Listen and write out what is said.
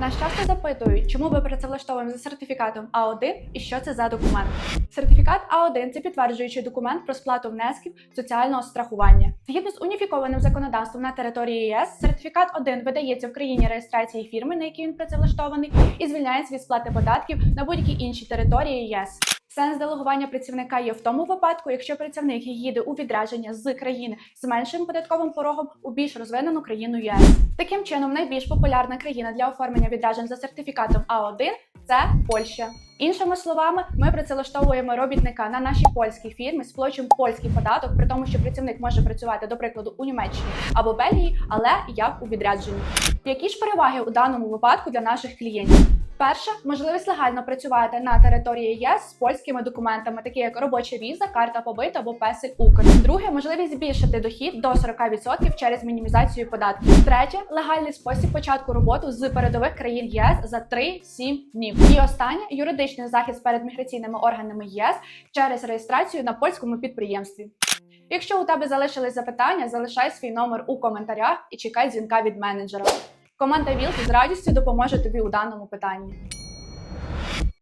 Нас часто запитують, чому ви працевлаштовуємо за сертифікатом А1 і що це за документ. Сертифікат А1 це підтверджуючий документ про сплату внесків соціального страхування. Згідно з уніфікованим законодавством на території ЄС, сертифікат 1 видається в країні реєстрації фірми, на якій він працевлаштований, і звільняється від сплати податків на будь-якій іншій території ЄС. Сенс делегування працівника є в тому випадку, якщо працівник їде у відрядження з країни з меншим податковим порогом у більш розвинену країну ЄС. Таким чином, найбільш популярна країна для оформлення відряджень за сертифікатом А1 це Польща. Іншими словами, ми працевлаштовуємо робітника на нашій польській фірмі, сплачуємо польський податок, при тому, що працівник може працювати, до прикладу, у Німеччині або Бельгії, але як у відрядженні. Які ж переваги у даному випадку для наших клієнтів? Перше, можливість легально працювати на території ЄС з польськими документами, такі як робоча віза, карта побиту або песель Укр. Друге, можливість збільшити дохід до 40% через мінімізацію податків. Третє легальний спосіб початку роботи з передових країн ЄС за 3-7 днів. І останнє юридичний захист перед міграційними органами ЄС через реєстрацію на польському підприємстві. Якщо у тебе залишились запитання, залишай свій номер у коментарях і чекай дзвінка від менеджера. Команда Вілки з радістю допоможе тобі у даному питанні.